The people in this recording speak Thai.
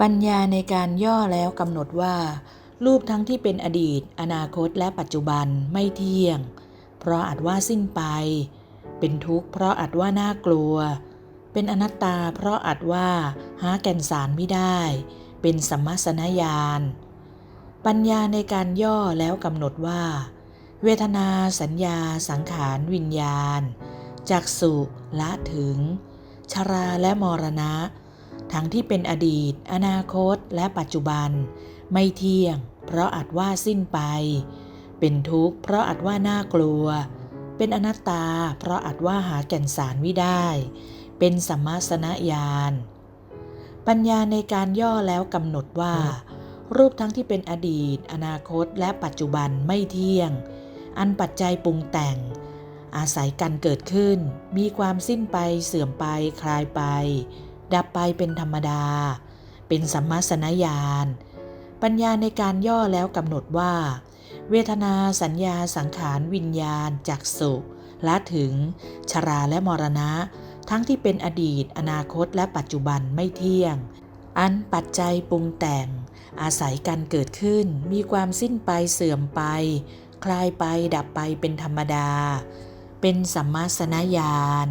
ปัญญาในการย่อแล้วกำหนดว่า รูปทั้งที่เป็นอดีต อนาคตและปัจจุบันไม่เที่ยง เพราะอาจว่าสิ้นไป เป็นทุกข์เพราะอาจว่าน่ากลัว เป็นอนัตตาเพราะอาจว่าหาแก่นสารไม่ได้ เป็นสัมมาสนญาณปัญญาในการย่อแล้วกำหนดว่า เวทนาสัญญา สังขาร วิญญาณจักสุละถึง ชราและมรณะ ทั้งที่เป็นอดีต อนาคต และปัจจุบัน ไม่เที่ยง เพราะอาจว่าสิ้นไป เป็นทุกข์เพราะอาจว่าน่ากลัว เป็นอนัตตา เพราะอาจว่าหาแก่นสารไม่ได้ เป็นสัมมาสนญาณปัญญาในการย่อแล้วกำหนดว่า รูปทั้งที่เป็นอดีต อนาคต และปัจจุบันไม่เที่ยง อันปัจจัยปรุงแต่ง อาศัยกันเกิดขึ้น มีความสิ้นไปเสื่อมไปคลายไป ดับไปเป็นธรรมดา เป็นสัมมาสนญาณ ปัญญาในการย่อแล้วกำหนดว่า เวทนาสัญญาสังขารวิญญาณจักสุละถึง ชราและมรณะ ทั้งที่เป็นอดีต อนาคตและปัจจุบันไม่เที่ยง อันปัจจัยปรุงแต่ง อาศัยกันเกิดขึ้น มีความสิ้นไปเสื่อมไป คลายไปดับไปเป็นธรรมดา เป็นสัมมาสนญาณ